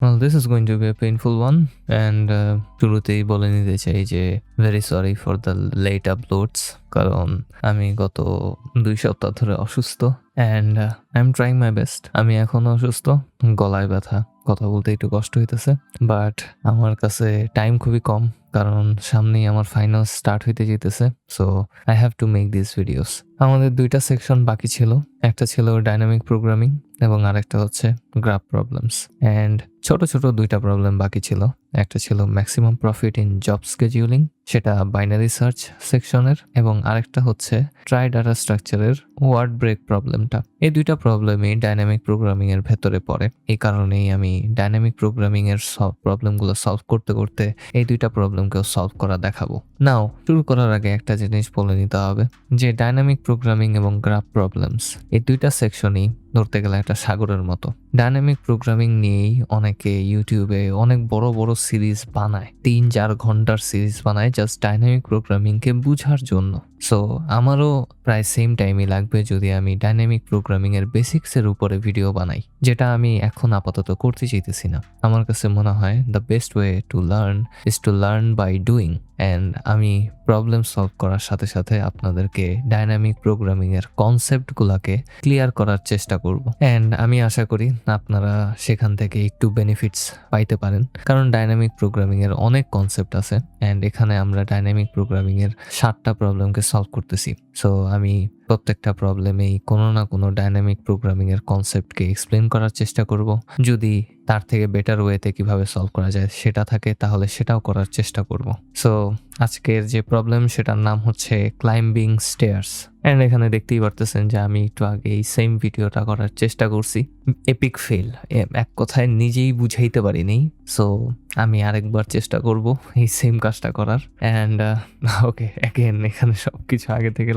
Well, this is going to be a painful one and uh, শুরুতেই বলে নিতে চাই যে very sorry for the late uploads কারণ আমি গত দুই সপ্তাহ ধরে অসুস্থ and I am trying my best আমি এখনও অসুস্থ গলায় ব্যথা কথা বলতে একটু কষ্ট হইতেছে বাট আমার কাছে টাইম খুবই কম কারণ সামনেই আমার ফাইনাল স্টার্ট হইতে যেতেছে so I have to make this videos আমাদের দুইটা সেকশন বাকি ছিল একটা ছিল ডাইনামিক প্রোগ্রামিং এবং আরেকটা হচ্ছে গ্রাফ প্রবলেমস অ্যান্ড ছোট ছোট দুইটা প্রবলেম বাকি ছিল। একটা ছিল maximum profit in job scheduling সেটা বাইনারি সার্চ সেকশনের এবং আরেকটা হচ্ছে ট্রাই ডাটা স্ট্রাকচারের ওয়ার্ড ব্রেক প্রবলেমটা এই দুইটা প্রবলেমই ডাইনামিক প্রোগ্রামিং এর ভেতরে পড়ে। এই কারণেই আমি ডাইনামিক প্রোগ্রামিং এর সব প্রবলেমগুলো সলভ করতে করতে এই দুইটা প্রবলেমকেও সলভ করা দেখাবো। নাও শুরু করার আগে একটা জিনিস বলে নিতে হবে, যে ডাইনামিক প্রোগ্রামিং এবং গ্রাফ প্রবলেমস এই দুইটা সেকশনই ধরতে গেলে একটা সাগরের মতো। ডাইনামিক প্রোগ্রামিং নিয়েই অনেকে ইউটিউবে অনেক বড় বড় সিরিজ বানায়। তিন চার ঘণ্টার সিরিজ বানায় জাস্ট ডাইনামিক প্রোগ্রামিংকে বুঝার জন্য। সো আমারও প্রায় সেম টাইমই লাগবে যদি আমি ডাইনামিক প্রোগ্রামিং এর বেসিক্সের উপরে ভিডিও বানাই, যেটা আমি এখন আপাতত করতে চাইতেছি না। আমার কাছে মনে হয় the best way to learn is to learn by doing and আমি প্রবলেম সলভ করার সাথে সাথে আপনাদেরকে ডাইনামিক প্রোগ্রামিং এর কনসেপ্টগুলোকে ক্লিয়ার করার চেষ্টা করব। অ্যান্ড আমি আশা করি আপনারা সেখান থেকে একটু বেনিফিটস পাইতে পারেন। কারণ ডাইনামিক প্রোগ্রামিং এর অনেক কনসেপ্ট আছে। অ্যান্ড এখানে আমরা ডাইনামিক প্রোগ্রামিং এর সাতটা প্রবলেমকে সলভ করতেছি। সো আমি প্রত্যেকটা প্রবলেমেই কোনো না কোনো ডাইনামিক প্রোগ্রামিং এর কনসেপ্টকে এক্সপ্লেন করার চেষ্টা করব। যদি তার থেকে বেটার ওয়েতে কীভাবে সলভ করা যায় সেটা থাকে, তাহলে সেটাও করার চেষ্টা করব। সো আজকের যে প্রবলেম সেটার নাম হচ্ছে ক্লাইম্বিং স্টেয়ার্স অ্যান্ড এখানে দেখতেই পারতেছেন যে আমি একটু আগে এই সেম ভিডিওটা করার চেষ্টা করছি। এপিক ফেল এক কথায় নিজেই বুঝাইতে পারিনি। সো আমি আরেকবার চেষ্টা করব এই সেম কাজটা করার। অ্যান্ড ওকে অ্যাগেন এখানে সব কিছু আগে থেকে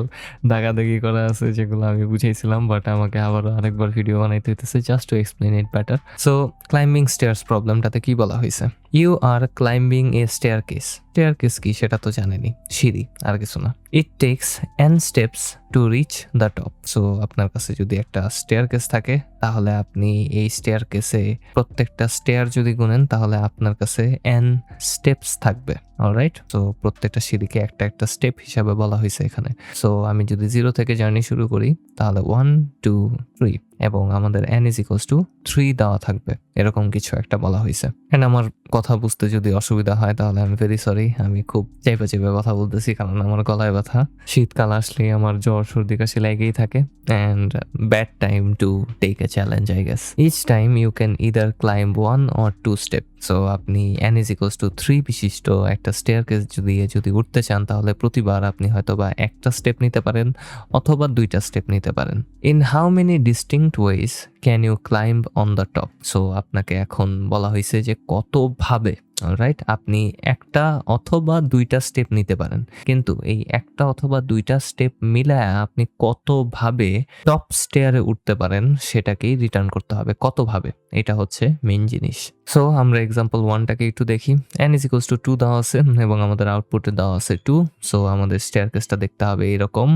দাগাদাগি করা আছে যেগুলো আমি বুঝাইছিলাম বাট আমাকে আবার আরেকবার ভিডিও বানাইতে হইতেছে just to explain it better so climbing stairs প্রবলেমটাতে কি বলা হয়েছে you are climbing a staircase staircase কি? সেটা তো জানেনি সিঁড়ি, আর কিছু না। It takes n steps to reach the top so আপনার কাছে যদি একটা স্টেয়ার কেস থাকে, তাহলে আপনি এই স্টেয়ার কেসে প্রত্যেকটা স্টেয়ার যদি গুনেন, তাহলে আপনার কাছে এন স্টেপস থাকবে অলরাইট তো প্রত্যেকটা সিঁড়িকে একটা একটা স্টেপ হিসাবে বলা হয়েছে এখানে। সো আমি যদি জিরো থেকে জার্নি শুরু করি, তাহলে ওয়ান টু থ্রি এবং আমাদের n is equals to three দেওয়া থাকবে। এরকম কিছু একটা বলা হয়েছে। অ্যান্ড আমার কথা বুঝতে যদি অসুবিধা হয়, তাহলে আমি ভেরি সরি আমি খুব চেপে চেপে কথা বলতেছি, কারণ আমার গলায় ব্যথা। শীতকাল আসলে আমার জ্বর সর্দি কাশি লেগেই থাকে and bad time to take a challenge I guess each time you can either climb one or two step so আপনি এন ইজ টু থ্রি বিশিষ্ট একটা স্টেয়ার কেস যদি যদি উঠতে চান, তাহলে প্রতিবার আপনি হয়তো বা একটা স্টেপ নিতে পারেন, অথবা দুইটা স্টেপ নিতে পারেন। In how many distinct ways can you climb on the top so আপনাকে এখন বলা হয়েছে যে কতভাবে রাইট আপনি একটা অথবা দুইটা স্টেপ নিতে পারেন। কিন্তু এই একটা অথবা দুইটা স্টেপ মিলায় আপনি কতভাবে টপ স্টেয়ারে উঠতে পারেন, সেটাকেই রিটার্ন করতে হবে। কতভাবে? এটা হচ্ছে মেন জিনিস। সো আমরা এক্সাম্পল ওয়ানটাকে একটু দেখি। N is equals to two দেওয়া আছে এবং আমাদের আউটপুটে দেওয়া আছে টু সো আমাদের স্টেয়ার কেসটা দেখতে হবে এরকম।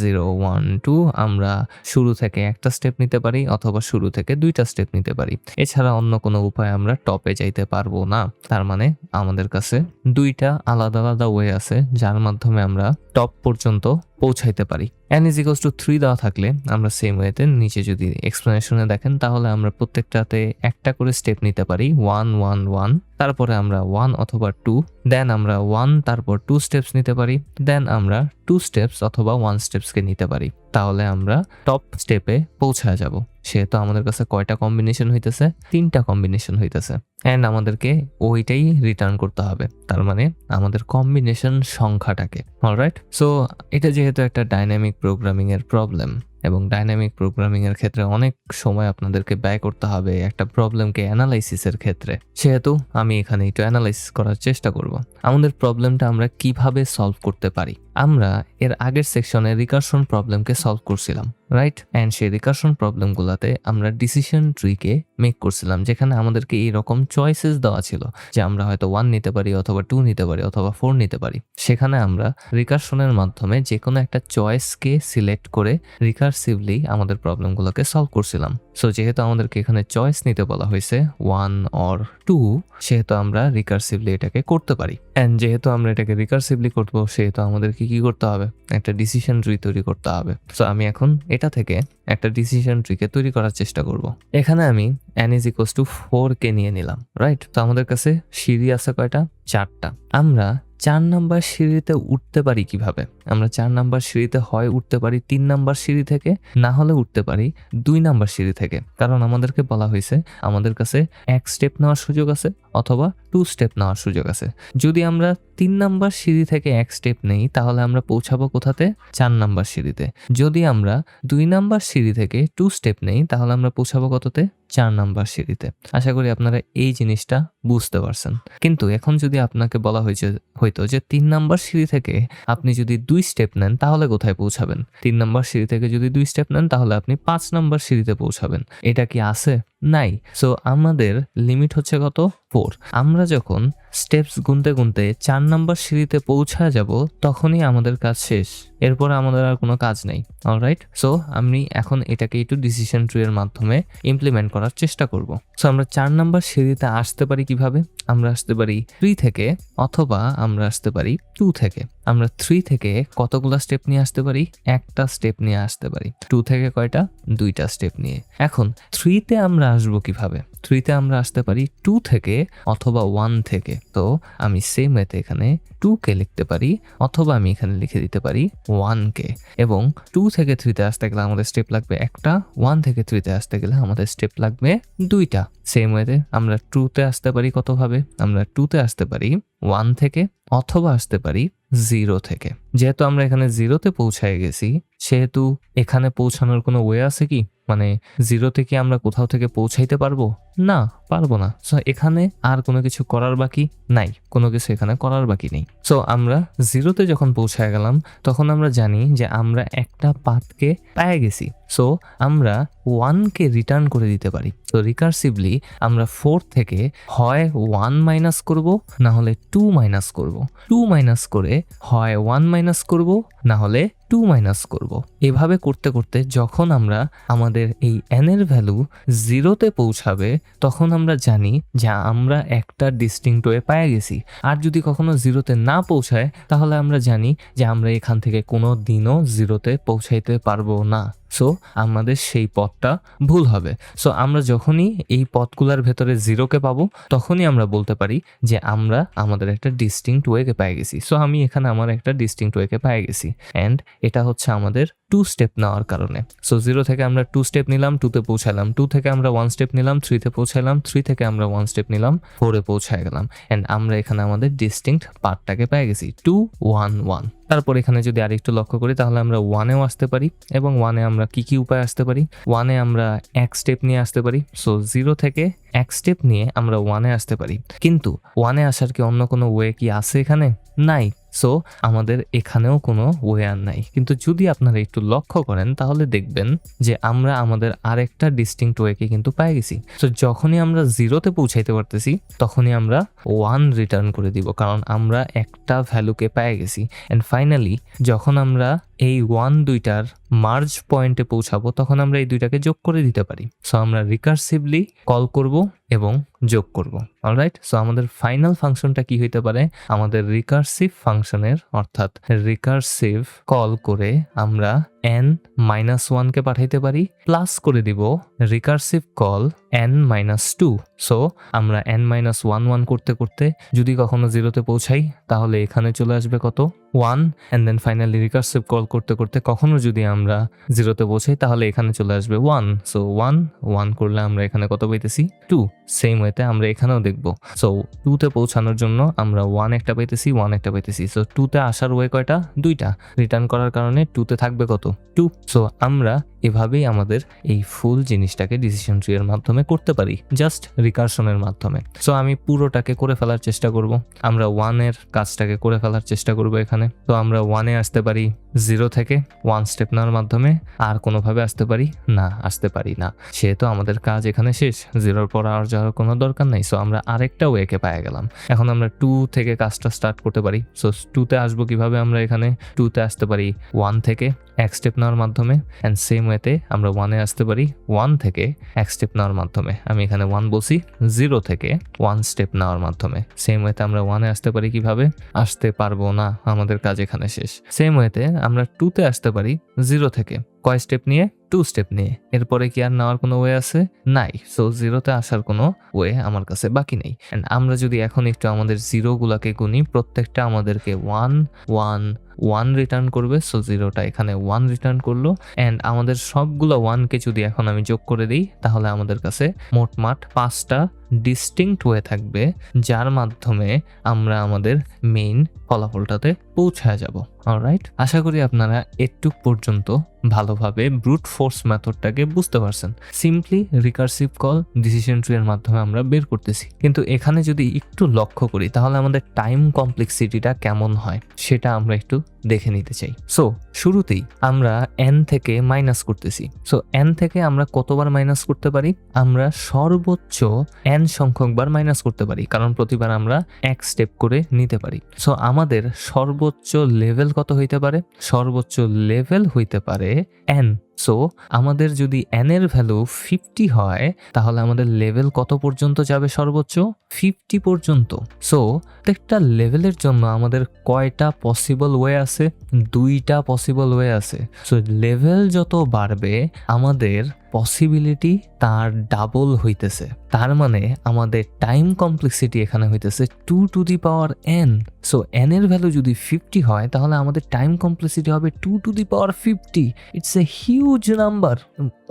জিরো ওয়ান টু আমরা শুরু থেকে একটা স্টেপ নিতে পারি অথবা শুরু থেকে দুইটা স্টেপ নিতে পারি। এছাড়া অন্য কোনো উপায় আমরা টপে যাইতে পারব না। তার মানে আমাদের কাছে দুইটা আলাদা আলাদা ওয়ে আছে, যার মাধ্যমে আমরা টপ পর্যন্ত পৌঁছাইতে পারি। N is equals to three দেওয়া থাকলে আমরা সেম ওয়েতে নিচে যদি এক্সপ্লেনেশনে দেখেন, তাহলে আমরা প্রত্যেকটাতে একটা করে স্টেপ নিতে পারি। ওয়ান ওয়ান ওয়ান তারপরে আমরা ওয়ান অথবা টু দেন আমরা ওয়ান তারপর টু স্টেপস নিতে পারি দেন আমরা টু স্টেপস অথবা ওয়ান স্টেপসকে নিতে পারি। তাহলে আমরা টপ স্টেপে পৌঁছা যাব। সেহেতু আমাদের কাছে কয়টা কম্বিনেশন হইতেছে? তিনটা কম্বিনেশন হইতেছে। অ্যান্ড আমাদেরকে ওইটাই রিটার্ন করতে হবে। তার মানে আমাদের কম্বিনেশন সংখ্যাটাকে। অলরাইট সো এটা যেহেতু একটা ডাইনামিক প্রোগ্রামিং এর প্রবলেম এবং ডাইনামিক প্রোগ্রামিং এর ক্ষেত্রে অনেক সময় আপনাদেরকে ব্যয় করতে হবে একটা প্রবলেমকে অ্যানালাইসিসের ক্ষেত্রে। সেহেতু আমি এখানে একটু অ্যানালাইসিস করার চেষ্টা করব। আমাদের প্রবলেমটা আমরা কীভাবে সলভ করতে পারি? আমরা এর আগের সেকশনে রিকারশন প্রবলেমকে সলভ করছিলাম। রাইট অ্যান্ড সেই রিকার্শন প্রবলেমগুলোতে আমরা ডিসিশন ট্রিকে মেক করছিলাম, যেখানে আমাদেরকে এইরকম চয়েসেস দেওয়া ছিল যে আমরা হয়তো ওয়ান নিতে পারি অথবা টু নিতে পারি অথবা ফোর নিতে পারি। সেখানে আমরা রিকার্শনের মাধ্যমে যে কোনো একটা চয়েসকে সিলেক্ট করে রিকার্সিভলি আমাদের প্রবলেমগুলোকে সলভ করছিলাম। সো যেহেতু আমাদেরকে এখানে চয়েস নিতে বলা হয়েছে ওয়ান অর টু সেহেতু আমরা রিকার্সিভলি এটাকে করতে পারি। অ্যান্ড যেহেতু আমরা এটাকে রিকার্সিভলি করব, সেহেতু আমাদেরকে কি করতে হবে? একটা ডিসিশন ট্রি তৈরি করতে হবে। সো আমি এখন এটা থেকে একটা ডিসিশন ট্রিকে তৈরি করার চেষ্টা করব। এখানে আমি n is equals to four কে নিয়ে নিলাম রাইট তো আমাদের কাছে সিঁড়ি আছে কয়টা? চারটা। আমরা চার নাম্বার সিঁড়িতে উঠতে পারি কীভাবে? আমরা চার নাম্বার সিঁড়িতে হয় উঠতে পারি তিন নাম্বার সিঁড়ি থেকে, না হলে উঠতে পারি দুই নাম্বার সিঁড়ি থেকে। কারণ আমাদেরকে বলা হয়েছে, আমাদের কাছে এক স্টেপ নেওয়ার সুযোগ আছে অথবা টু স্টেপ নেওয়ার সুযোগ আছে। যদি আমরা তিন নাম্বার সিঁড়ি থেকে এক স্টেপ নেই, তাহলে আমরা পৌঁছাবো কোথাতে? চার নাম্বার সিঁড়িতে। যদি আমরা দুই নাম্বার সিঁড়ি থেকে টু স্টেপ নেই, তাহলে আমরা পৌঁছাবো কততে? চার নাম্বার সিঁড়িতে। আশা করি আপনারা এই জিনিসটা বুঝতে পারছেন। কিন্তু এখন যদি আপনাকে বলা হয়েছে হয়তো যে তিন নাম্বার সিঁড়ি থেকে আপনি যদি দুই স্টেপ নেন, তাহলে কোথায় পৌঁছাবেন? তিন নাম্বার সিঁড়ি থেকে যদি দুই স্টেপ নেন, তাহলে আপনি পাঁচ নাম্বার সিঁড়িতে পৌঁছাবেন। এটা কি আছে? নাই। সো আমাদের লিমিট হচ্ছে কত? ফোর। আমরা যখন স্টেপস গুনতে গুনতে চার নাম্বার সিঁড়িতে পৌঁছা যাব, তখনই আমাদের কাজ শেষ। এরপর আমাদের আর কোনো কাজ নেই। অলরাইট সো আমি এখন এটাকে একটু ডিসিশন ট্রি এর মাধ্যমে ইমপ্লিমেন্ট করার চেষ্টা করব। সো আমরা চার নাম্বার সিঁড়িতে আসতে পারি কীভাবে? আমরা আসতে পারি থ্রি থেকে অথবা আমরা আসতে পারি টু থেকে। আমরা থ্রি থেকে কতগুলো স্টেপ নিয়ে আসতে পারি? একটা স্টেপ নিয়ে আসতে পারি। টু থেকে কয়টা? দুইটা স্টেপ নিয়ে। এখন থ্রিতে আমরা আসব কীভাবে? থ্রিতে আমরা আসতে পারি টু থেকে অথবা ওয়ান থেকে। তো আমি সেম ওয়েতে এখানে টু কে লিখতে পারি, অথবা আমি এখানে লিখে দিতে পারি ওয়ান কে এবং টু থেকে থ্রিতে আসতে গেলে আমাদের স্টেপ লাগবে একটা ওয়ান থেকে থ্রিতে আসতে গেলে আমাদের স্টেপ লাগবে দুইটা। সেম ওয়েতে আমরা টুতে আসতে পারি কতভাবে? আমরা টুতে আসতে পারি ওয়ান থেকে অথবা আসতে পারি জিরো থেকে। যেহেতু আমরা এখানে জিরোতে পৌঁছায় গেছি, সেহেতু এখানে পৌঁছানোর কোনো ওয়ে আছে কি? মানে জিরোতে কি আমরা কোথাও থেকে পৌঁছাইতে পারব? না পারব না। সো এখানে আর কোনো কিছু করার বাকি নাই। কোনো কিছু এখানে করার বাকি নেই। সো আমরা জিরোতে যখন পৌঁছায় গেলাম, তখন আমরা জানি যে আমরা একটা পাথকে পেয়ে গেছি। সো আমরা ওয়ানকে রিটার্ন করে দিতে পারি। তো রিকার্সিভলি আমরা ফোর থেকে হয় ওয়ান মাইনাস করব, না হলে টু মাইনাস করব। টু মাইনাস করে হয় ওয়ান মাইনাস করব, না হলে টু মাইনাস করব। এভাবে করতে করতে যখন আমরা আমাদের এই এন এর ভ্যালু জিরোতে পৌঁছাবে, তখন আমরা জানি যে আমরা একটা ডিস্টিংক্ট ওয়ে পায়ে গেছি। আর যদি কখনো জিরোতে না পৌঁছায়, তাহলে আমরা জানি যে আমরা এখান থেকে কোনো দিনও জিরোতে পৌঁছাইতে পারব না। সো আমাদের সেই পথটা ভুল হবে। সো আমরা যখনই এই পথগুলোর ভেতরে জিরোকে পাবো, তখনই আমরা বলতে পারি যে আমরা আমাদের একটা ডিস্টিংক্ট ওয়েকে পেয়ে গেছি। সো আমি এখানে আমার একটা ডিস্টিংক্ট ওয়েকে পেয়ে গেছি। অ্যান্ড এটা হচ্ছে আমাদের টু স্টেপ নেওয়ার কারণে। সো জিরো থেকে আমরা টু স্টেপ নিলাম টুতে পৌঁছালাম টু থেকে আমরা ওয়ান স্টেপ নিলাম থ্রিতে পৌঁছালাম থ্রি থেকে আমরা ওয়ান স্টেপ নিলাম ফোরে পৌঁছায় গেলাম। অ্যান্ড আমরা এখানে আমাদের ডিস্টিংক্ট পার্টটাকে পেয়ে গেছি। টু ওয়ান ওয়ান তারপর এখানে যদি আরেকটু লক্ষ্য করি, তাহলে আমরা ওয়ানেও আসতে পারি এবং ওয়ানে আমরা কি কি উপায় আসতে পারি? ওয়ানে আমরা এক স্টেপ নিয়ে আসতে পারি। সো জিরো থেকে এক স্টেপ নিয়ে আমরা ওয়ানে আসতে পারি। কিন্তু ওয়ানে আসার কি অন্য কোনো ওয়ে কি আছে এখানে? নাই। সো আমাদের এখানেও কোনো ওয়ে আর নাই। কিন্তু যদি আপনারা একটু লক্ষ্য করেন, তাহলে দেখবেন যে আমরা আমাদের আরেকটা ডিস্টিংক্ট ওয়েকে কিন্তু পাই গেছি। সো যখনই আমরা জিরোতে পৌঁছাইতে পারতেছি, তখনই আমরা ওয়ান রিটার্ন করে দিব, কারণ আমরা একটা ভ্যালুকে পেয়ে গেছি। অ্যান্ড ফাইনালি যখন আমরা এই ওয়ান দুইটার মার্জ পয়েন্টে পৌঁছাবো, তখন আমরা এই দুইটাকে যোগ করে দিতে পারি। সো আমরা রিকার্সিভলি কল করব এবং যোগ করব। অলরাইট সো আমাদের ফাইনাল ফাংশনটা কি হইতে পারে? আমাদের রিকার্সিভ ফাংশনের অর্থাৎ রিকার্সিভ কল করে আমরা এন মাইনাস ওয়ানকে পাঠাইতে পারি প্লাস করে দিব recursive call n minus two so আমরা এন মাইনাস ওয়ান ওয়ান করতে করতে যদি কখনো জিরোতে পৌঁছাই, তাহলে এখানে চলে আসবে কত? One and then finally recursive call করতে করতে কখনো যদি আমরা জিরোতে পৌঁছাই, তাহলে এখানে চলে আসবে ওয়ান সো ওয়ান ওয়ান করলে আমরা এখানে কত পাইতেছি? টু সেম ওয়েতে আমরা এখানেও দেখব। সো টুতে পৌঁছানোর জন্য আমরা ওয়ান একটা পাইতেছি ওয়ান একটা পাইতেছি। সো টুতে আসার ওয়ে কয়টা? দুইটা। রিটার্ন করার কারণে টুতে থাকবে কত? টু সো আমরা এভাবেই আমাদের এই ফুল জিনিসটাকে ডিসিশন ট্রি এর মাধ্যমে করতে পারি জাস্ট রিকার্শনের মাধ্যমে। সো আমি পুরোটাকে করে ফেলার চেষ্টা করব। আমরা ওয়ানের কাজটাকে করে ফেলার চেষ্টা করব এখানে। তো আমরা ওয়ানে আসতে পারি জিরো থেকে ওয়ান স্টেপ নেওয়ার মাধ্যমে, আর কোনোভাবে আসতে পারি না, আসতে পারি না। সেহেতু আমাদের কাজ এখানে শেষ জিরোর পর আর যাওয়ার কোনো দরকার নেই। সো আমরা আরেকটা ওয়েকে পায়ে গেলাম। এখন আমরা টু থেকে কাজটা স্টার্ট করতে পারি। সো টুতে আসব কীভাবে আমরা এখানে? টুতে আসতে পারি ওয়ান থেকে এক স্টেপ নেওয়ার মাধ্যমে অ্যান্ড সেম ওয়েতে আমরা ওয়ানে আসতে পারি ওয়ান থেকে এক স্টেপ নেওয়ার মাধ্যমে। আমি এখানে ওয়ান বলছি জিরো থেকে ওয়ান স্টেপ নেওয়ার মাধ্যমে। সেম ওয়েতে আমরা ওয়ানে আসতে পারি কীভাবে? আসতে পারব না, আমাদের কাজ এখানে শেষ। সেম ওয়েতে আমরা টুতে আসতে পারি জিরো থেকে। কয় স্টেপ নিয়ে? টু স্টেপ নিয়ে। এরপরে কি আর নেওয়ার কোনো ওয়ে আছে? নাই। সো জিরোতে আসার কোনো ওয়ে আমার কাছে বাকি নেই। অ্যান্ড আমরা যদি এখন একটু আমাদের জিরোগুলোকে গুনি, প্রত্যেকটা আমাদেরকে ওয়ান ওয়ান ওয়ান রিটার্ন করবে। সো জিরোটা এখানে ওয়ান রিটার্ন করল। অ্যান্ড আমাদের সবগুলো ওয়ানকে যদি এখন আমি যোগ করে দিই, তাহলে আমাদের কাছে মোটমাট পাঁচটা ডিস্টিংক্ট ওয়ে থাকবে, যার মাধ্যমে আমরা আমাদের মেইন ফলাফলটাতে পৌঁছায় যাব। অলরাইট আশা করি আপনারা একটু পর্যন্ত ভালোভাবে ব্রুট ফোর্স মেথডটাকে বুঝতে পারছেন। Simply recursive call decision tree এর মাধ্যমে আমরা বের করতেছি। কিন্তু এখানে যদি একটু লক্ষ্য করি, তাহলে আমাদের টাইম কমপ্লেক্সিটিটা কেমন হয়, সেটা আমরা একটু দেখে নিতে চাই। সো শুরুতেই আমরা এন থেকে মাইনাস করতেছি। সো এন থেকে আমরা কতবার মাইনাস করতে পারি? আমরা সর্বোচ্চ এন সংখ্যকবার মাইনাস করতে পারি, কারণ প্রতিবার আমরা এক স্টেপ করে নিতে পারি। সো আমাদের সর্বোচ্চ লেভেল কত হইতে পারে? সর্বোচ্চ লেভেল হইতে পারে এন সো আমাদের যদি এন এর ভ্যালু ফিফটি হয়, তাহলে আমাদের লেভেল কত পর্যন্ত যাবে সর্বোচ্চ? ফিফটি পর্যন্ত। সো প্রত্যেকটা লেভেলের জন্য আমাদের কয়টা পসিবল ওয়ে আছে? দুইটা পসিবল ওয়ে আছে। সো লেভেল যত বাড়বে, আমাদের পসিবিলিটি তার ডাবল হইতেছে। তার মানে আমাদের টাইম কমপ্লেক্সিটি এখানে হইতেছে two to the power N so N এর ভ্যালু যদি ফিফটি হয়, তাহলে আমাদের টাইম কমপ্লেক্সিটি হবে two to the power fifty it's a huge number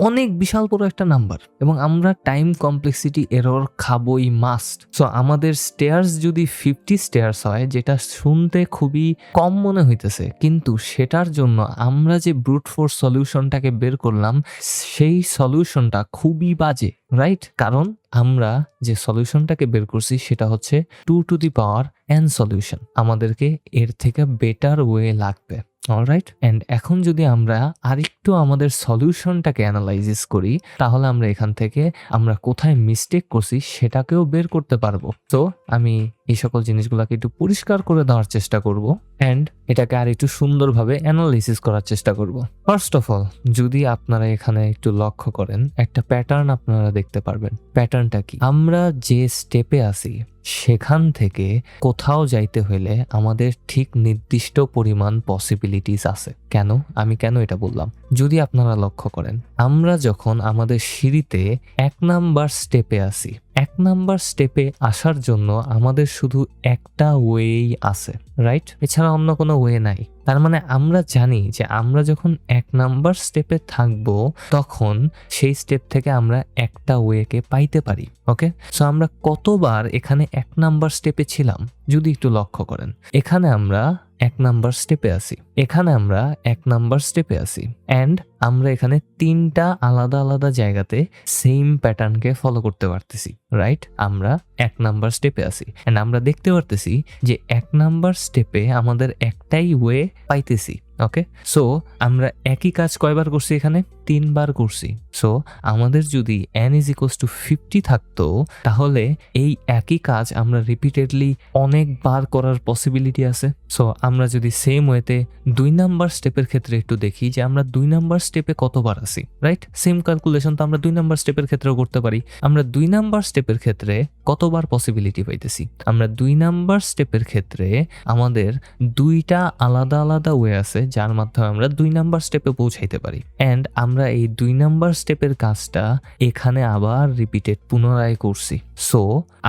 অনেক বিশাল বড় একটা নাম্বার এবং আমরা টাইম কমপ্লেক্সিটি এরর খাবই মাস্ট সো আমাদের স্টেয়ার্স যদি ফিফটি স্টেয়ার্স হয়, যেটা শুনতে খুবই কম মনে হইতেছে, কিন্তু সেটার জন্য আমরা যে ব্রুট ফোর্স সলিউশনটাকে বের করলাম, সেই সলিউশনটা খুবই বাজে। রাইট কারণ আমরা যে সলিউশনটাকে বের করছি সেটা হচ্ছে two to the power n solution আমাদেরকে এর থেকে বেটার ওয়ে লাগবে। অলরাইট অ্যান্ড এখন যদি আমরা আরেকটু আমাদের সলিউশনটাকে অ্যানালাইসিস করি, তাহলে আমরা এখান থেকে আমরা কোথায় মিস্টেক করছি সেটাকেও বের করতে পারব। তো আমি এই সকল জিনিসগুলোকে একটু পরিষ্কার করে দেওয়ার চেষ্টা করব অ্যান্ড এটাকে আর একটু সুন্দরভাবে অ্যানালাইসিস করার চেষ্টা করব। ফার্স্ট অফ অল যদি আপনারা এখানে একটু লক্ষ্য করেন, একটা প্যাটার্ন আপনারা দেখতে পারবেন। প্যাটার্নটা কি? আমরা যে স্টেপে আছি, সেখান থেকে কোথাও যাইতে হলে আমাদের ঠিক নির্দিষ্ট পরিমাণ পসিবিলিটিস আছে। কেন? আমি কেন এটা বললাম? যদি আপনারা লক্ষ্য করেন, আমরা যখন আমাদের সিঁড়িতে এক নাম্বার স্টেপে আসি এক নাম্বার স্টেপে আসার জন্য আমাদের শুধু একটা ওয়েই আছে রাইট এছাড়া অন্য কোনো ওয়ে নাই। তার মানে আমরা জানি যে আমরা যখন এক নাম্বার স্টেপে থাকব, তখন সেই স্টেপ থেকে আমরা একটা ওয়েকে পাইতে পারি ওকে সো আমরা কতবার এখানে এক নাম্বার স্টেপে ছিলাম? যদি একটু লক্ষ্য করেন, এখানে আমরা এক নাম্বার স্টেপে আছি। এখানে আমরা এক নাম্বার স্টেপে আছি। অ্যান্ড আমরা এখানে তিনটা আলাদা আলাদা জায়গাতে সেম প্যাটার্নকে ফলো করতে পারতেছি রাইট আমরা এক নাম্বার স্টেপে আছি। অ্যান্ড আমরা দেখতে পারতেছি যে এক নাম্বার স্টেপে আমাদের একটাই ওয়ে পাইতেছি ওকে সো আমরা একই কাজ কয়বার করছি এখানে? তিনবার করছি। সো আমাদের যদি n is equals to fifty থাকতো, তাহলে এই একই কাজ আমরা রিপিটেডলি অনেকবার করার পসিবিলিটি আছে। সো আমরা যদি সেম ওয়েতে দুই নাম্বার স্টেপের ক্ষেত্রে একটু দেখি যে আমরা দুই নাম্বার স্টেপে কতবার আছি রাইট সেম ক্যালকুলেশন তো আমরা দুই নাম্বার স্টেপের ক্ষেত্রেও করতে পারি। আমরা দুই নাম্বার স্টেপের ক্ষেত্রে কতবার পসিবিলিটি পাইতেছি? আমরা দুই নাম্বার স্টেপের ক্ষেত্রে আমাদের দুইটা আলাদা আলাদা ওয়ে আছে, যার মাধ্যমে আমরা দুই নাম্বার স্টেপে পৌঁছাইতে পারি। অ্যান্ড আমরা এই দুই নাম্বার স্টেপের কাজটা এখানে আবার রিপিটেড পুনরায় করছি। সো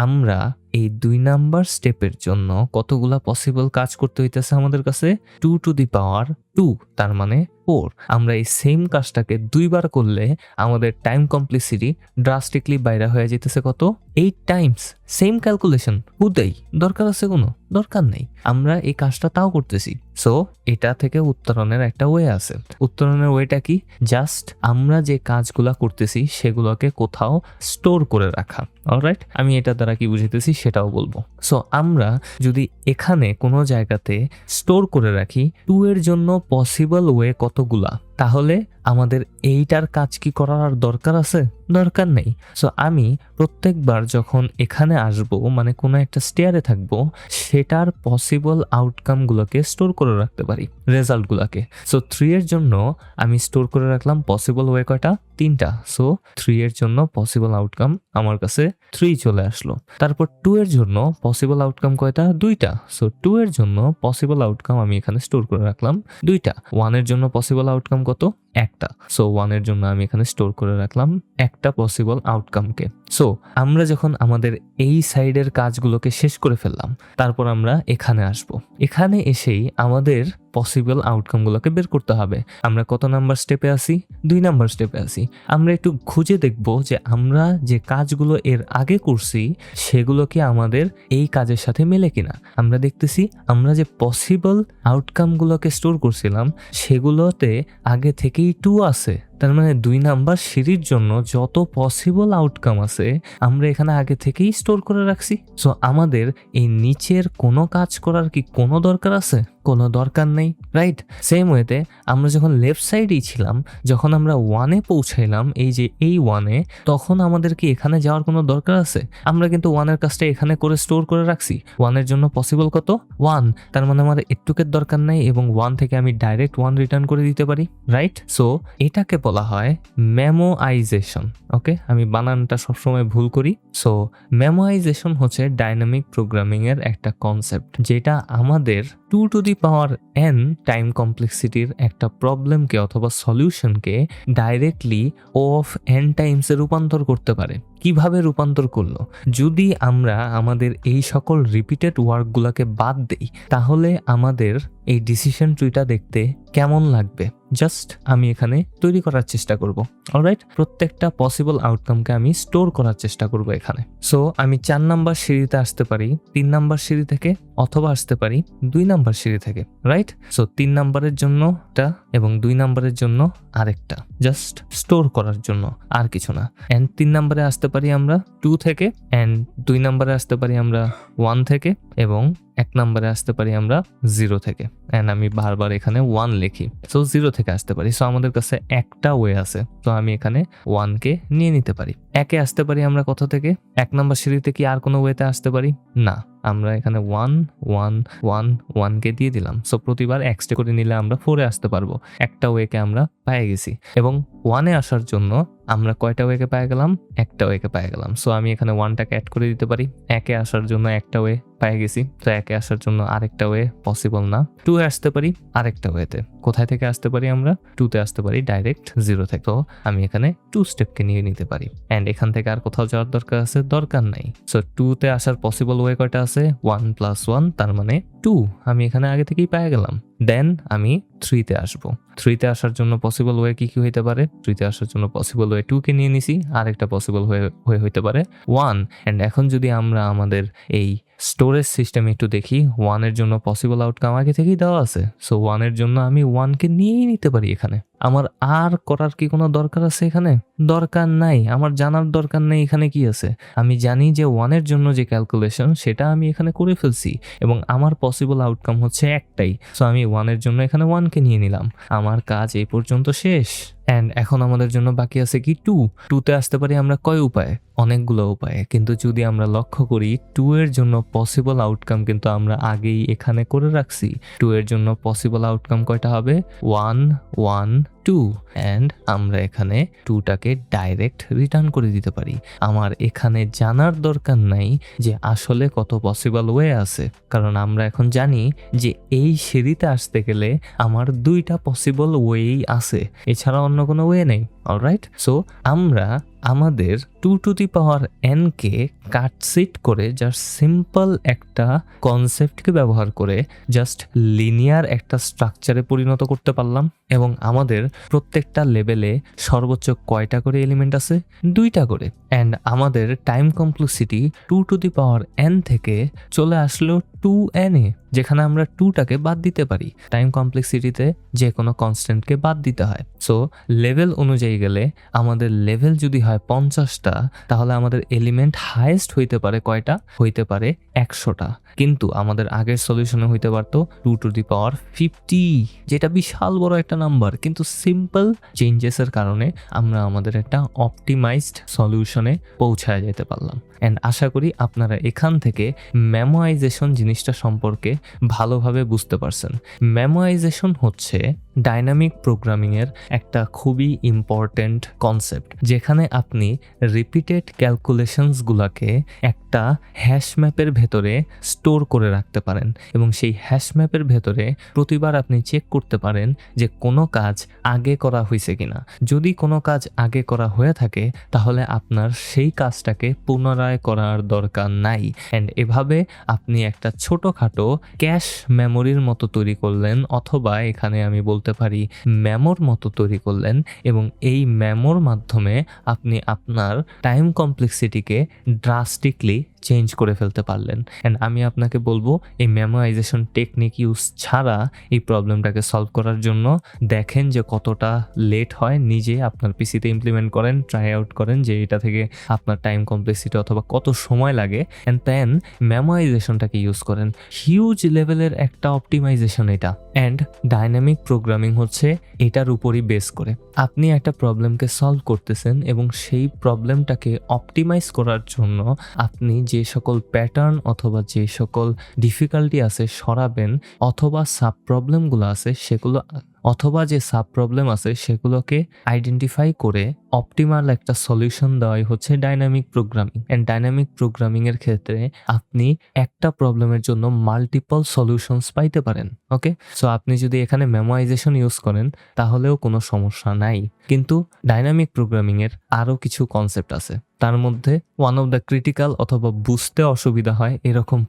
আমরা এই দুই নাম্বার স্টেপের জন্য কতগুলা পসিবল কাজ করতে হইতেছে আমাদের কাছে? Two to the power two তার মানে ফোর আমরা এই সেম কাজটাকে দুইবার করলে আমাদের টাইম কমপ্লিসিটি ড্রাস্টিকলি বাইরে হয়ে যেতেছে কত? এইট টাইমস সেম ক্যালকুলেশন হুদেই, দরকার আছে কোনো? দরকার নেই। আমরা এই কাজটা তাও করতেছি। সো এটা থেকে উত্তরণের একটা ওয়ে আছে। উত্তরণের ওয়েটা কি? জাস্ট আমরা যে কাজগুলা করতেছি, সেগুলোকে কোথাও স্টোর করে রাখা। অলরাইট আমি এটা দ্বারা কি বুঝাইতেছি? সেটাও বলব। সো আমরা যদি এখানে কোনো জায়গাতে স্টোর করে রাখি টু এর জন্য পসিবল ওয়ে কতগুলা? তাহলে আমাদের এইটার কাজ কি করার আর দরকার আছে? দরকার নেই। সো আমি প্রত্যেকবার যখন এখানে আসব মানে কোনো একটা স্টেয়ারে থাকব, সেটার পসিবল আউটকামগুলোকে স্টোর করে রাখতে পারি রেজাল্টগুলোকে সো থ্রি এর জন্য আমি স্টোর করে রাখলাম পসিবল ওয়ে কয়টা? তিনটা। সো থ্রি এর জন্য পসিবল আউটকাম আমার কাছে থ্রি চলে আসলো। তারপর টু এর জন্য পসিবল আউটকাম কয়টা? দুইটা। সো টু এর জন্য পসিবল আউটকাম আমি এখানে স্টোর করে রাখলাম দুইটা। ওয়ানের জন্য পসিবল আউটকাম কত একটা। সো ওয়ানের জন্য আমি এখানে স্টোর করে রাখলাম একটা পসিবল আউটকামকে সো আমরা যখন আমাদের এই সাইডের কাজগুলোকে শেষ করে ফেললাম, তারপর আমরা এখানে আসব। এখানে এসেই আমাদের পসিবল আউটকামগুলোকে বের করতে হবে। আমরা কত নাম্বার স্টেপে আছি? দুই নাম্বার স্টেপে আছি। আমরা একটু খুঁজে দেখব যে আমরা যে কাজগুলো এর আগে করছি, সেগুলো কি আমাদের এই কাজের সাথে মেলে কিনা। আমরা দেখতেছি আমরা যে পসিবল আউটকামগুলোকে স্টোর করছিলাম, সেগুলোতে আগে থেকেই টু আছে। তার মানে দুই নাম্বার সিঁড়ির জন্য যত পসিবল আউটকাম আছে, আমরা এখানে আগে থেকেই স্টোর করে রাখছি। সো আমাদের এই নিচের কোনো কাজ করার কি কোনো দরকার আছে? কোনো দরকার নেই রাইট সেম ওয়েতে আমরা যখন লেফট সাইডেই ছিলাম, যখন আমরা ওয়ানে পৌঁছাইলাম, এই যে এই ওয়ানে তখন আমাদের কি এখানে যাওয়ার কোনো দরকার আছে? আমরা কিন্তু ওয়ানের কাজটা এখানে করে স্টোর করে রাখছি। ওয়ানের জন্য পসিবল কত? ওয়ান তার মানে আমার একটুকের দরকার নেই এবং ওয়ান থেকে আমি ডাইরেক্ট ওয়ান রিটার্ন করে দিতে পারি রাইট সো এটাকে বলা হয় মেমোআইজেশন ওকে আমি বানানটা সবসময় ভুল করি। সো মেমোআইজেশন হচ্ছে ডাইনামিক প্রোগ্রামিংয়ের একটা কনসেপ্ট যেটা আমাদের two to the power n time কমপ্লেক্সিটির একটা প্রবলেমকে অথবা সলিউশনকে ডাইরেক্টলি ও অফ এন টাইমসে রূপান্তর করতে পারে। কীভাবে রূপান্তর করল? যদি আমরা আমাদের এই সকল রিপিটেড ওয়ার্কগুলোকে বাদ দেই, তাহলে আমাদের এই ডিসিশন ট্রিটা দেখতে কেমন লাগবে? জাস্ট আমি এখানে তৈরি করার চেষ্টা করব। অলরাইট প্রত্যেকটা পসিবল আউটকামকে আমি স্টোর করার চেষ্টা করব এখানে। সো আমি চার নাম্বার সিঁড়িতে আসতে পারি। তিন নাম্বার সিঁড়ি থেকে অথবা আসতে পারি দুই নাম্বার সিঁড়ি থেকে রাইট সো তিন নাম্বারের জন্য জন্যটা এবং দুই নাম্বারের জন্য আরেকটা জাস্ট স্টোর করার জন্য আর কিছু না। অ্যান্ড তিন নাম্বারে আসতে পারি আমরা টু থেকে অ্যান্ড দুই নাম্বারে আসতে পারি আমরা ওয়ান থেকে এবং এক নাম্বারে আসতে পারি আমরা জিরো থেকে। অ্যান্ড আমি বারবার এখানে ওয়ান লিখি সো জিরো থেকে আসতে পারি। সো আমাদের কাছে একটা ওয়ে আছে তো আমি এখানে ওয়ানকে নিয়ে নিতে পারি। একে আসতে পারি আমরা কোথা থেকে? এক নাম্বার সিঁড়িতে কি আর কোনো ওয়েতে আসতে পারি? না। আমরা এখানে ওয়ান ওয়ান ওয়ান ওয়ানকে দিয়ে দিলাম। সো প্রতিবার এক্সটে করে নিলে আমরা ফোরে আসতে পারব। একটা ওয়েকে আমরা পেয়ে গেছি। এবং ওয়ানে আসার জন্য আমরা কয়টা ওয়েকে পেয়ে গেলাম? একটা ওয়েকে পেয়ে গেলাম। সো আমি এখানে ওয়ানটাকে অ্যাড করে দিতে পারি। একে আসার জন্য একটা ওয়ে পেয়ে গেছি, তো একে আসার জন্য আরেকটা ওয়ে পসিবল না। টু আসতে পারি আরেকটা ওয়েতে কোথায় থেকে আসতে পারি আমরা? টুতে আসতে পারি ডাইরেক্ট জিরো থেকে। তো আমি এখানে টু স্টেপকে নিয়ে নিতে পারি। অ্যান্ড এখান থেকে আর কোথাও যাওয়ার দরকার আছে, দরকার নাই। সো টুতে আসার পসিবল ওয়ে কয়টা আছে? ওয়ান প্লাস ওয়ান তার মানে টু আমি এখানে আগে থেকেই পেয়ে গেলাম। দেন আমি থ্রিতে আসব। থ্রিতে আসার জন্য পসিবল ওয়ে কি কি হইতে পারে? থ্রিতে আসার জন্য পসিবল ওয়ে টুকে নিয়ে নিছি আর একটা পসিবল হয়ে হয়ে হইতে পারে ওয়ান অ্যান্ড এখন যদি আমরা আমাদের এই স্টোরেজ সিস্টেম একটু দেখি। ওয়ানের জন্য পসিবল আউটকাম আগে থেকেই দেওয়া আছে। সো ওয়ানের জন্য আমি ওয়ানকে নিয়েই নিতে পারি এখানে। আমার আর করার কি কোনো দরকার আছে এখানে? দরকার নাই। আমার জানার দরকার নেই এখানে কি আছে? আমি জানি যে ওয়ানের জন্য যে ক্যালকুলেশন সেটা আমি এখানে করে ফেলছি। এবং আমার পসিবল আউটকাম হচ্ছে একটাই। সো আমি ওয়ানের জন্য এখানে ওয়ানকে নিয়ে নিলাম। আমার কাজ এই পর্যন্ত শেষ। অ্যান্ড এখন আমাদের জন্য বাকি আছে কি টু টুতে আসতে পারি আমরা কয় উপায়? অনেকগুলো উপায়। কিন্তু যদি আমরা লক্ষ্য করি টু এর জন্য পসিবল আউটকাম কিন্তু আমরা আগেই এখানে করে রাখছি। টু এর জন্য পসিবল আউটকাম কয়টা হবে? ওয়ান ওয়ান টু অ্যান্ড আমরা এখানে টুটাকে ডাইরেক্ট রিটার্ন করে দিতে পারি। আমার এখানে জানার দরকার নাই যে আসলে কত পসিবল ওয়ে আছে। কারণ আমরা এখন জানি যে এই সিঁড়িতে আসতে গেলে আমার দুইটা পসিবল ওয়েই আছে। এছাড়া অন্য কোনো ওয়ে নেই অলরাইট সো আমরা আমাদের টু টু দি পাওয়ার এনকে কাটসিট করে জাস্ট সিম্পল একটা কনসেপ্টকে ব্যবহার করে জাস্ট লিনিয়ার একটা স্ট্রাকচারে পরিণত করতে পারলাম। এবং আমাদের প্রত্যেকটা লেভেলে সর্বোচ্চ কয়টা করে এলিমেন্ট আছে? দুইটা করে। অ্যান্ড আমাদের time complexity two to the power n থেকে চলে আসলো টু এন এ, যেখানে আমরা টুটাকে বাদ দিতে পারি। টাইম কমপ্লেক্সিটিতে যে কোনো কনস্ট্যান্টকে বাদ দিতে হয়। সো লেভেল অনুযায়ী গেলে আমাদের লেভেল যদি হয় পঞ্চাশটা, তাহলে আমাদের এলিমেন্ট হাইয়েস্ট হইতে পারে কয়টা? হইতে পারে একশোটা। কিন্তু আমাদের আগের সলিউশনে হইতে পারতো two to the power fifty যেটা বিশাল বড় একটা নাম্বার কিন্তু সিম্পল চেঞ্জেসের কারণে আমরা আমাদের একটা অপটিমাইজড সলিউশনে পৌঁছায় যেতে পারলাম। অ্যান্ড আশা করি আপনারা এখান থেকে মেমোয়াইজেশন জিনিসটা সম্পর্কে ভালোভাবে বুঝতে পারছেন। মেমোয়াইজেশন হচ্ছে ডাইনামিক প্রোগ্রামিংয়ের একটা খুবই ইম্পর্ট্যান্ট কনসেপ্ট যেখানে আপনি রিপিটেড ক্যালকুলেশনসগুলোকে একটা হ্যাশ ম্যাপের ভেতরে স্টোর করে রাখতে পারেন এবং সেই হ্যাশ ম্যাপের ভেতরে প্রতিবার আপনি চেক করতে পারেন যে কোনো কাজ আগে করা হয়েছে কিনা। যদি কোনো কাজ আগে করা হয়ে থাকে, তাহলে আপনার সেই কাজটাকে পুনরায় করার দরকার নাই। অ্যান্ড এভাবে আপনি একটা ছোটোখাটো ক্যাশ মেমোরির মতো তৈরি করলেন অথবা এখানে আমি বলতে পারি মেমোর মতো তৈরি করলেন এবং এই মেমোর মাধ্যমে আপনি আপনার টাইম কমপ্লেক্সিটিকে ড্রাস্টিকলি চেঞ্জ করে ফেলতে পারলেন। অ্যান্ড আমি আপনাকে বলব, এই মেমোরাইজেশন টেকনিক ইউজ ছাড়া এই প্রবলেমটাকে সলভ করার জন্য দেখেন যে কতটা লেট হয়, নিজে আপনার পিসিতে ইমপ্লিমেন্ট করেন ট্রাই আউট করেন যে এটা থেকে আপনার টাইম কমপ্লেক্সিটি অথবা কত সময় লাগে। অ্যান্ড দেন মেমোরাইজেশনটাকে ইউজ করেন। হিউজ লেভেলের একটা অপটিমাইজেশন এটা। অ্যান্ড ডাইনামিক প্রোগ্রামিং হচ্ছে এটার উপরই বেস করে। আপনি একটা প্রবলেমকে সলভ করতেছেন এবং সেই প্রবলেমটাকে অপটিমাইজ করার জন্য আপনি যে সকল প্যাটার্ন অথবা যে সকল ডিফিকাল্টি আছে সরাবেন অথবা সাব প্রবলেমগুলো আছে সেগুলো অথবা যে সাব প্রবলেম আছে সেগুলোকে আইডেন্টিফাই করে অপটিমাল একটা সলিউশন দেওয়াই হচ্ছে dynamic programming and dynamic programming এর ক্ষেত্রে আপনি একটা প্রবলেমের জন্য মাল্টিপল সলিউশনস পাইতে পারেন ওকে সো আপনি যদি এখানে মেমোরাইজেশন ইউজ করেন, তাহলেও কোনো সমস্যা নাই। কিন্তু ডাইনামিক প্রোগ্রামিং এর আরও কিছু কনসেপ্ট আছে। তার মধ্যে ওয়ান অফ দ্য ক্রিটিক্যাল অথবা বুঝতে অসুবিধা হয় এরকম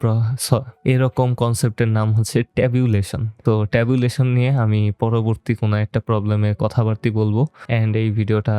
এরকম কনসেপ্টের নাম হচ্ছে ট্যাবুলেশন তো ট্যাবুলেশন নিয়ে আমি পরবর্তী কোনো একটা প্রবলেমে কথাবার্তি বলব। অ্যান্ড এই ভিডিওটা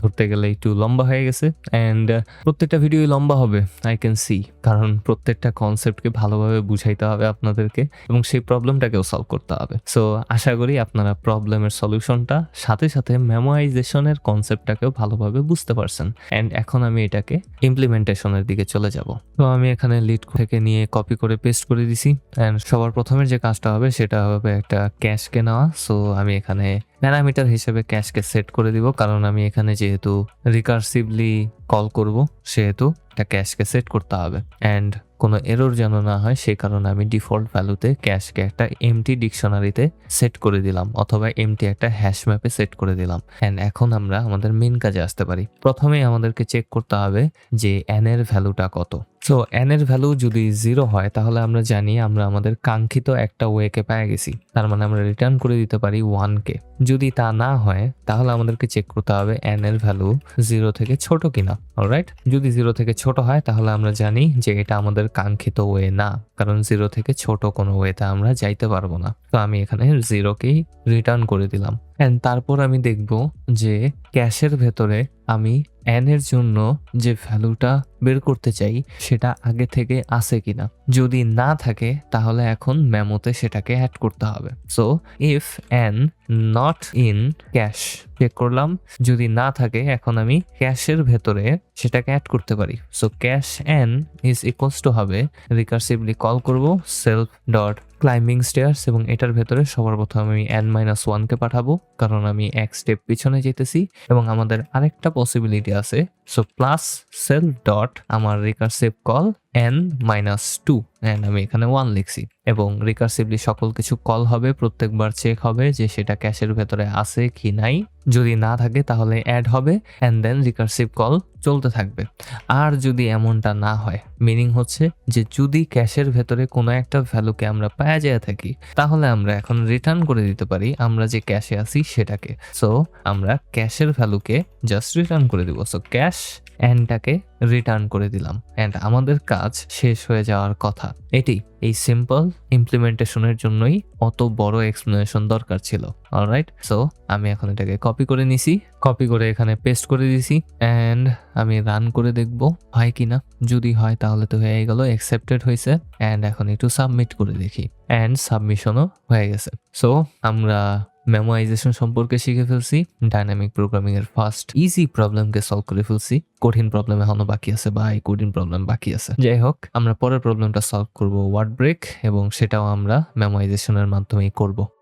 ধরতে গেলে একটু লম্বা হয়ে গেছে। অ্যান্ড প্রত্যেকটা ভিডিওই লম্বা হবে আই ক্যান সি কারণ প্রত্যেকটা কনসেপ্টকে ভালোভাবে বুঝাইতে হবে আপনাদেরকে এবং সেই প্রবলেমটাকেও সলভ করতে হবে। সো আশা করি আপনারা প্রবলেমের সলিউশনটা সাথে সাথে মেমোরাইজেশনের কনসেপ্টটাকেও ভালোভাবে বুঝতে পারছেন। অ্যান্ড এখন আমি এটাকে ইমপ্লিমেন্টেশনের দিকে চলে যাব। তো আমি এখানে লিড থেকে নিয়ে কপি করে পেস্ট করে দিছি। অ্যান্ড সবার প্রথমে যে কাজটা হবে, সেটা হবে একটা ক্যাশকে নেওয়া। সো আমি এখানে প্যারামিটার হিসেবে ক্যাশকে সেট করে দিব, কারণ আমি এখানে যেহেতু রিকার্সিভলি কল করব, সেহেতু একটা ক্যাশকে সেট করতে হবে। অ্যান্ড কোনো এরর যেন না হয় সেই কারণে আমি ডিফল্ট ভ্যালুতে ক্যাশকে একটা এমটি ডিকশনারিতে সেট করে দিলাম, অথবা এমটি একটা হ্যাশ ম্যাপে সেট করে দিলাম। অ্যান্ড এখন আমরা আমাদের মেন কাজে আসতে পারি। প্রথমেই আমাদেরকে চেক করতে হবে যে এর ভ্যালুটা কত। সো এন এর ভ্যালু যদি জিরো হয়, তাহলে আমরা জানি আমরা আমাদের কাঙ্ক্ষিত একটা ওয়েকে পেয়ে গেছি। তার মানে আমরা রিটার্ন করে দিতে পারি ওয়ানকে যদি তা না হয়, তাহলে আমাদেরকে চেক করতে হবে এন এর ভ্যালু জিরো থেকে ছোট কিনা। অলরাইট যদি জিরো থেকে ছোট হয়, তাহলে আমরা জানি যে এটা আমাদের কাঙ্ক্ষিত ওয়ে না। কারণ জিরো থেকে ছোট কোনো ওয়েতে আমরা যাইতে পারব না। তো আমি এখানে জিরোকেই রিটার্ন করে দিলাম। অ্যান্ড তারপর আমি দেখব যে ক্যাশের ভেতরে আমি এর জন্য যে ভ্যালুটা বের করতে চাই, সেটা আগে থেকে আছে কিনা। যদি না থাকে, তাহলে এখন মেমোতে সেটাকে অ্যাড করতে হবে। So if n not in cache check করলাম। যদি না থাকে, এখন আমি ক্যাশের ভেতরে সেটাকে অ্যাড করতে পারি। So cache n is equals to হবে রিকার্সিভলি কল করব সেলফ ডট ক্লাইম্বিং স্টেয়ার্স এবং এটার ভেতরে সবার প্রথম আমি এন মাইনাস ওয়ানকে পাঠাবো, কারণ আমি এক স্টেপ পিছনে যেতেছি এবং আমাদের আরেকটা পসিবিলিটি আছে। সো প্লাস সেল ডট আমার recursive call n minus two and আমি এখানে ওয়ান লিখছি। এবং রিকার্সিভলি সকল কিছু কল হবে, প্রত্যেকবার চেক হবে যে সেটা ক্যাশের ভেতরে আছে কি নাই। যদি না থাকে তাহলে অ্যাড হবে অ্যান্ড দেন রিকার্সিভ কল চলতে থাকবে। আর যদি এমনটা না হয় মিনিং হচ্ছে যে যদি ক্যাশের ভেতরে কোনো একটা ভ্যালুকে আমরা পাওয়া যায় থাকি, তাহলে আমরা এখন রিটার্ন করে দিতে পারি, আমরা যে ক্যাশে আছি সেটাকে। সো আমরা ক্যাশের ভ্যালুকে জাস্ট রিটার্ন করে দিব। সো ক্যাশ অ্যান্ডটাকে রিটার্ন করে দিলাম। অ্যান্ড আমাদের কাজ শেষ হয়ে যাওয়ার কথা। এটি এই সিম্পল ইমপ্লিমেন্টেশনের জন্যই অত বড় এক্সপ্লেনেশন দরকার ছিল। অলরাইট সো আমি এখন এটাকে কপি করে নিছি। কপি করে এখানে পেস্ট করে দিছি। অ্যান্ড আমি রান করে দেখব, হয় কি না যদি হয়, তাহলে তো হয়ে গেল অ্যাকসেপ্টেড হয়েছে। অ্যান্ড এখন একটু সাবমিট করে দেখি। অ্যান্ড সাবমিশনও হয়ে গেছে। সো আমরা মেমোরাইজেশন সম্পর্কে শিখে ফেলছি ডাইনামিক প্রোগ্রামিং এর ফার্স্ট ইজি প্রবলেমকে সলভ করে ফেলছি, কঠিন প্রবলেম এখনও বাকি আছে বা এই কঠিন প্রবলেম বাকি আছে। যাই হোক, আমরা পরের প্রবলেমটা সলভ করব ওয়ার্ড ব্রেক এবং সেটাও আমরা মেমোরাইজেশনের মাধ্যমেই করব।